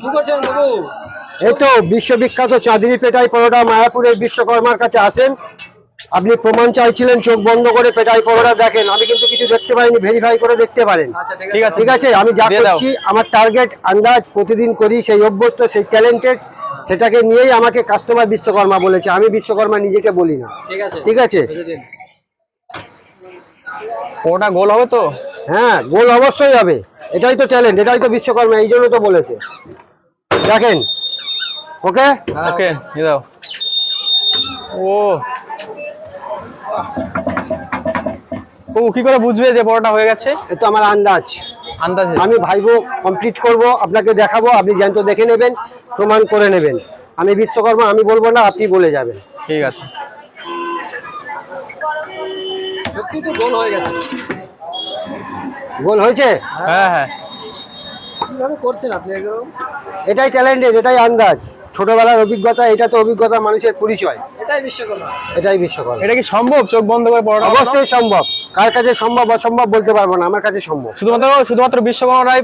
কি করছেন বাবু? এই তো বিশ্ববিখ্যাত চাঁদনি পেটাই পরোটা মায়াপুরের বিশ্বকর্মার কাছে আসেন। আপনি প্রমাণ চাইছিলেন চোখ বন্ধ করে পেটাই পরোটা দেখেন। আমি কিন্তু কিছু দেখতে পাইনি ভেরিফাই করে দেখতে পারেন। আচ্ছা ঠিক আছে। ঠিক আছে। আমি যা করছি আমার টার্গেট আন্দাজ প্রতিদিন করি সেই অভ্যস্ত সেই ট্যালেন্টেড সেটাকে নিয়েই আমাকে কাস্টমার বিশ্বকর্মা বলেছে। আমি বিশ্বকর্মা নিজেকে বলি না। ঠিক আছে। ওটা গোল হবে তো? হ্যাঁ গোল অবশ্যই হবে। এটাই তো ট্যালেন্ট এটাই তো বিশ্বকর্মা এই জন্য তো বলেছে। দেখেন। ওকে? ওকে দাও। ও। ও কি করে বুঝবে যে পরোটা হয়ে গেছে? এ তো আমার আন্দাজ। আন্দাজে। আমি ভাইবো কমপ্লিট করব আপনাকে দেখাবো আপনি জ্যান্ত দেখে নেবেন প্রমাণ করে নেবেন। আমি বিশ্বকর্মা আমি বলব না আপনি বলে যাবেন। ঠিক আছে। সত্যি তো গোল হয়ে গেছে। গোল হয়েছে? হ্যাঁ হ্যাঁ। কীভাবে করছেন আপনি এগুলো? এটাই ট্যালেন্টেড এটাই আন্দাজ। ছোটবেলার অভিজ্ঞতা এটা তো অভিজ্ঞতা মানুষের পরিচয়। এটাই বিশ্বকর্মা। এটাই বিশ্বকর্মা। এটা কি সম্ভব? চোখ বন্ধ করে পরোটা অবশ্যই সম্ভব। কার কাছে সম্ভব অসম্ভব বলতে পারব না। আমার কাছে সম্ভব। শুধুমাত্র শুধুমাত্র বিশ্বকর্মারাই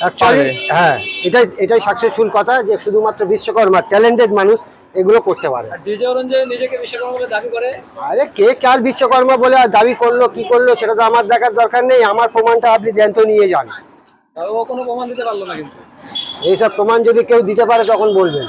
অ্যাকচুয়ালি হ্যাঁ। এটাই এটাই সাকসেসফুল কথা যে শুধুমাত্র বিশ্বকর্মা ট্যালেন্টেড মানুষ এগুলো করতে পারে। আর ডিজে অরুণ যে নিজেকে বিশ্বকর্মা বলে দাবি করে? আরে কে কার বিশ্বকর্মা বলে আর দাবি করল কি করল সেটা তো আমার দেখার দরকার নেই আমার প্রমাণটা আপনি জ্যান্ত নিয়ে যান। এইসব প্রমাণ যদি কেউ দিতে পারে তখন বলবেন।